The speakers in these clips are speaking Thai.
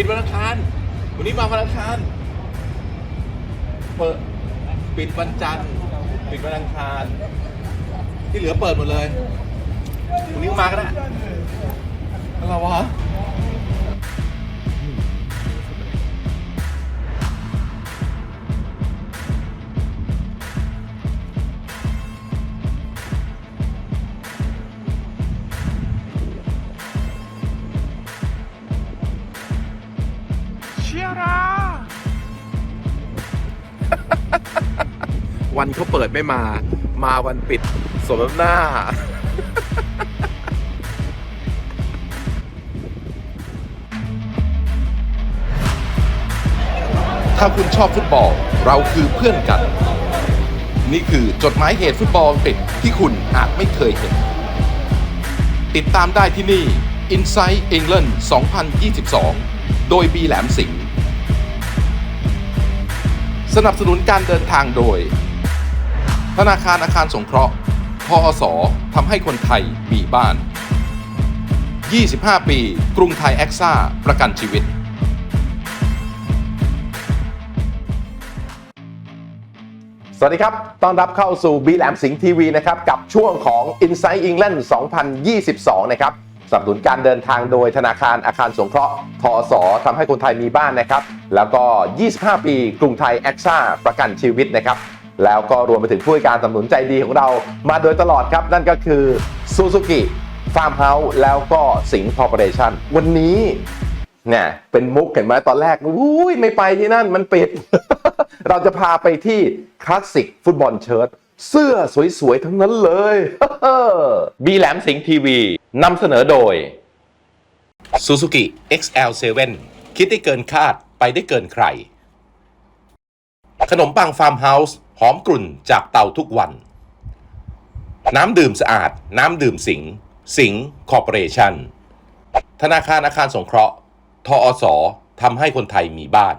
ปิดวันอังคาร วันนี้มาวันอังคาร เปิด ปิดวันจันทร์ ปิดวันอังคาร ที่เหลือเปิดหมดเลย วันนี้ก็มาก็ได้อะไรวะ ดไม่มา มาวันปิดสมน้ำหน้า ถ้าคุณชอบฟุตบอล เราคือเพื่อนกัน นี่คือจดหมายเหตุฟุตบอลอังกฤษที่คุณอาจไม่เคยเห็น ติดตามได้ที่นี่ Inside England 2022 โดยบีแหลมสิงห์สนับสนุนการเดินทางโดย ธนาคารอาคารสงเคราะห์พอสทำให้คนไทยมีบ้าน 25 ปี กรุงไทยแอคซ่า ประกันชีวิตสวัสดีครับ ต้อนรับเข้าสู่บีแหลมสิงห์ทีวีนะครับ กับช่วงของ Inside England 2022 นะครับสนับสนุนการเดินทางโดยธนาคารอาคารสงเคราะห์ทอสทำให้คนไทยมีบ้านนะครับ แล้วก็ 25 ปี กรุงไทยแอคซ่า ประกันชีวิตนะครับ แล้วก็รวมไปถึงผู้ให้การสนับสนุนใจดีของเรามาโดยตลอดครับ นั่นก็คือ Suzuki Farm House แล้วก็สิงห์ Corporation วันนี้เนี่ยเป็นมุกเห็นไหมตอนแรกอุ้ยไม่ไปที่นั่นมันปิด เราจะพาไปที่คลาสสิกฟุตบอลเชิ้ตเสื้อสวย ๆ ทั้งนั้นเลยบีแหลมสิงห์ทีวีนำเสนอโดย Suzuki XL7 คิดได้เกินคาดไปได้เกินใคร ขนมปังฟาร์มเฮาส์ หอมกลุ่นจากเตาทุกวัน น้ำดื่มสะอาด น้ำดื่มสิง สิงคอร์ปอเรชั่น ธนาคารอาคารสงเคราะห์ ทอสทำให้คนไทยมีบ้าน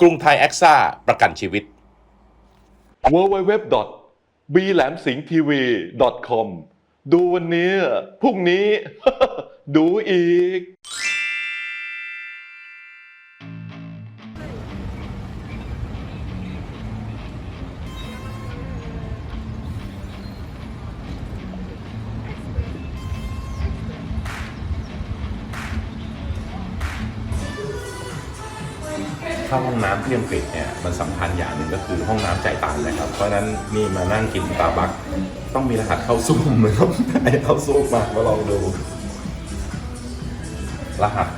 กรุงไทยแอคซ่าประกันชีวิต w w w b l a m s i n g t v com ดูวันนี้ พรุ่งนี้ ดูอีก เข้าห้องน้ำที่อังกฤษเนี่ยมันสำคัญอย่างหนึ่งก็คือห้องน้ำจ่ายตังค์นะครับ เพราะฉะนั้นนี่มานั่งกินสตาร์บัคต้องมีรหัสเข้าซูมนะครับไอ้เข้าซูมมาก็ลองดู รหัส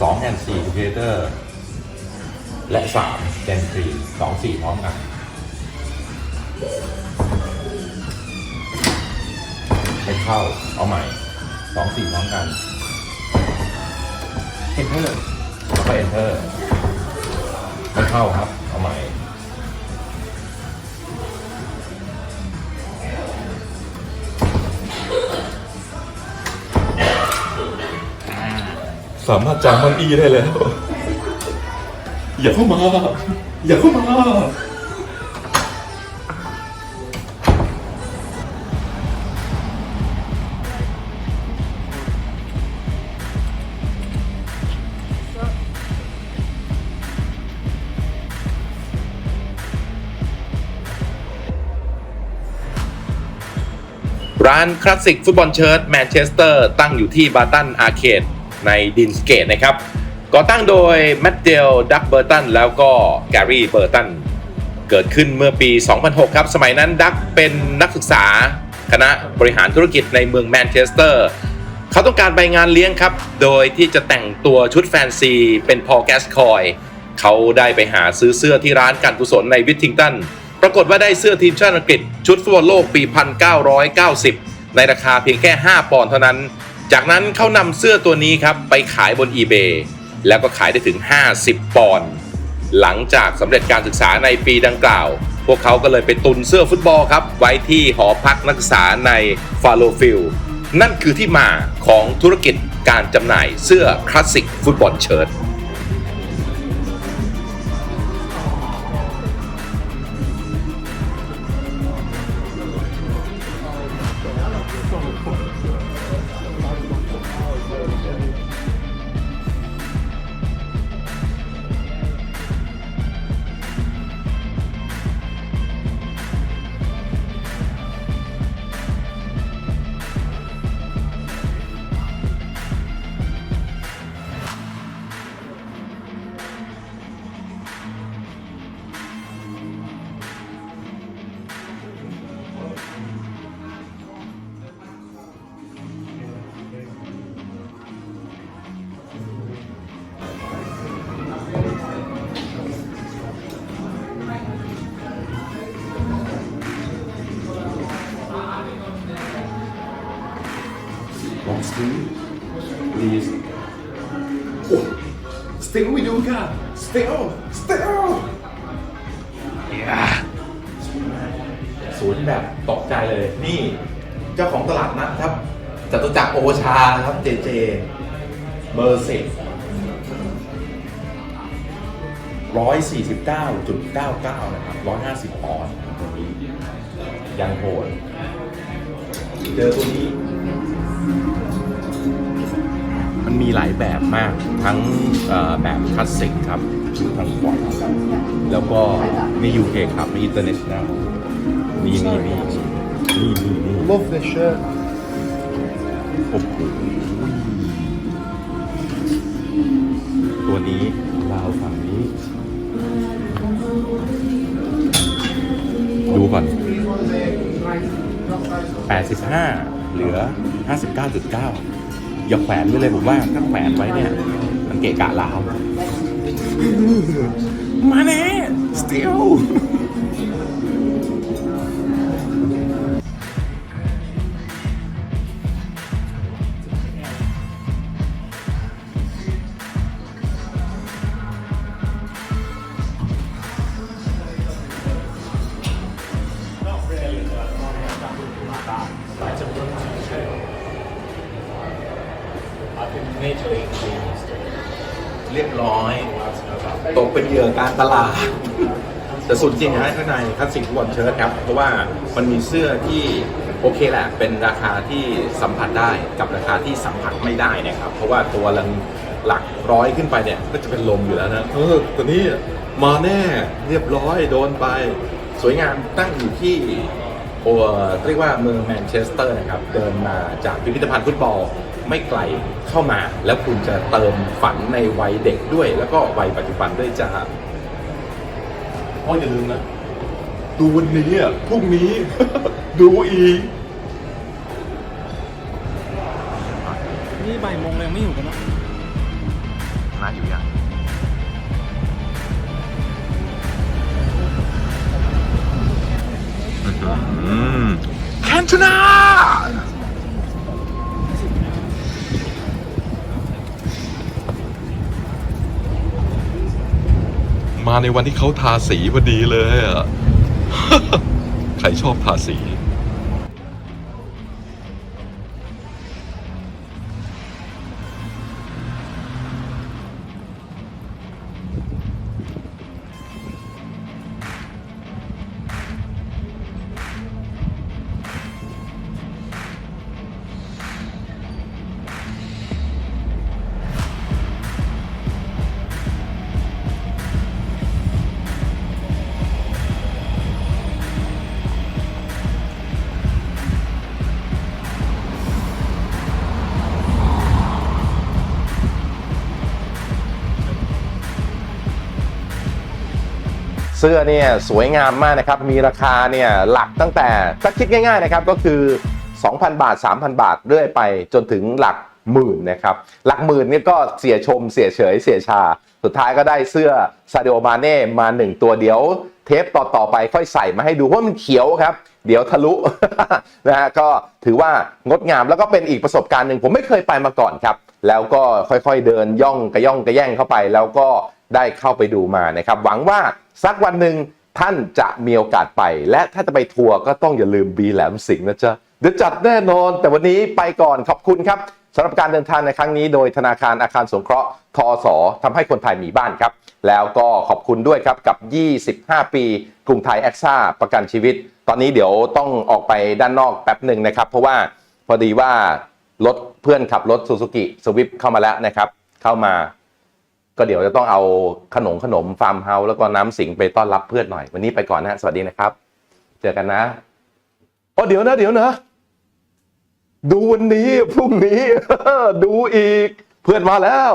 2 and 4 together และ3 gen 3 2 4พร้อมกันไม่เข้าเอาใหม่ 2 4พร้อมกัน enter แล้วก็ enter ไม่เข้าครับ เอาใหม่ สามารถจำมันอีได้แล้ว อย่าเข้ามา อย่าเข้ามา ร้านคลาสสิกฟุตบอลเชิ้ตแมนเชสเตอร์ตั้งอยู่ที่บาตันอาร์เคดในดินสเกตนะครับก่อตั้งโดยแมตเดลดักเบอร์ตันแล้วก็แกรี่เบอร์ตันเกิดขึ้นเมื่อปี 2006 ครับ สมัยนั้นดักเป็นนักศึกษาคณะบริหารธุรกิจในเมืองแมนเชสเตอร์เขาต้องการไปงานเลี้ยงครับ โดยที่จะแต่งตัวชุดแฟนซีเป็นพอแกสคอย เขาได้ไปหาซื้อเสื้อที่ร้านการกุศลในวิททิงตัน ปรากฏว่าได้เสื้อทีมชาติอังกฤษ ชุดฟุตบอลโลกปี 1990 ในราคาเพียงแค่ 5 ปอนด์เท่านั้น จากนั้นเขานำเสื้อตัวนี้ครับไปขายบน eBay แล้วก็ขายได้ถึง 50 ปอนด์หลังจากสำเร็จการศึกษาในปีดังกล่าว พวกเขาก็เลยไปตุนเสื้อฟุตบอลครับ ไว้ที่หอพักนักศึกษาในฟาโลฟิลนั่นคือที่มาของธุรกิจการจำหน่ายเสื้อคลาสสิกฟุตบอลเชิ้ต long sleeve please Still we do ค่ะ Still Still ศูนย์แบบตกใจเลยนี่เจ้าของตลาดนัดครับจตุจักรโอชาครับเจเจเบอร์สิบร้อยสี่สิบเก้าจุดเก้าเก้านะครับร้อยห้าสิบปอนตัวนี้ยังโหดเจอตัวนี้ มันมีหลายแบบมากทั้งเอ่อแบบคลาสสิกครับทั้งปอร์ตแล้วก็มี UK ครับมี International มีมีมีมีมีมี Love this shirt โอ้โหตัวนี้ราวฝั่งนี้ ดูก่อน 85 เหลือ 59.9 อย่าแขวนไว้เลยผมว่าถ้าแขวนไว้เนี่ยมันเกะกะลาวมาเน่ still ยบร้อย ตกเป็นเหยื่อการตลาด แต่สุดจริงนะข้างในคลาสสิกฟุตบอลเชิ้ตครับ เพราะว่ามันมีเสื้อที่โอเคแหละ เป็นราคาที่สัมผัสได้กับราคาที่สัมผัสไม่ได้นะครับ เพราะว่าตัวหลังหลักร้อยขึ้นไปเนี่ยก็จะเป็นลมอยู่แล้วนะเออตัวนี้มาแน่เรียบร้อยโดนไป สวยงามตั้งอยู่ที่โอ้เรียกว่าเมืองแมนเชสเตอร์นะครับ เดินมาจากพิพิธภัณฑ์ฟุตบอล ไม่ไกลเข้ามา แล้วคุณจะเติมฝันในวัยเด็กด้วย แล้วก็วัยปัจจุบันด้วยจ้าพ่ออย่าลืมนะดูวันนี้อะพรุ่งนี้ ดูอีก นี่บ่ายโมงเลยยังไม่อยู่กันเนอะน่าอยู่ยังแคนชนา มาในวันที่เขาทาสีพอดีเลยอะ ใครชอบทาสี เสื้อเนี่ยสวยงามมากนะครับ มีราคาเนี่ยหลักตั้งแต่ถ้าคิดง่ายๆนะครับก็คือ 2,000 บาท 3,000 บาทเรื่อยไปจนถึงหลักหมื่นนะครับ หลักหมื่นเนี่ยก็เสียชมเสียเฉยเสียชา สุดท้ายก็ได้เสื้อซาดิโอมาเน่มาหนึ่งตัวเดียว เทปต่อๆไปค่อยใส่มาให้ดูเพราะมันเขียวครับ เดี๋ยวทะลุนะฮะก็ถือว่างดงามแล้วก็เป็นอีกประสบการณ์หนึ่งผมไม่เคยไปมาก่อนครับ แล้วก็ค่อยๆเดินย่องกระย่องกระแย่งเข้าไป แล้วก็ได้เข้าไปดูมานะครับ หวังว่า สักวันหนึ่งท่านจะมีโอกาสไป และถ้าจะไปทัวร์ก็ต้องอย่าลืมบีแหลมสิงห์นะจ๊ะเดี๋ยวจัดแน่นอน แต่วันนี้ไปก่อนขอบคุณครับสำหรับการเดินทางในครั้งนี้โดยธนาคารอาคารสงเคราะห์ทอสอทำให้คนไทยมีบ้านครับ แล้วก็ขอบคุณด้วยครับกับ 25 ปี กรุงไทยแอคซ่าประกันชีวิต ตอนนี้เดี๋ยวต้องออกไปด้านนอกแป๊บหนึ่งนะครับ เพราะว่าพอดีว่ารถเพื่อนขับรถซูซูกิสวิปเข้ามาแล้วนะครับ เข้ามา ก็เดี๋ยวจะต้องเอาขนมขนมฟาร์มเฮาส์แล้วก็น้ำสิงไปต้อนรับเพื่อนหน่อย วันนี้ไปก่อนนะสวัสดีนะครับ เจอกันนะโอ้เดี๋ยวนะ เดี๋ยวนะ ดูวันนี้พรุ่งนี้ ดูอีก เพื่อนมาแล้ว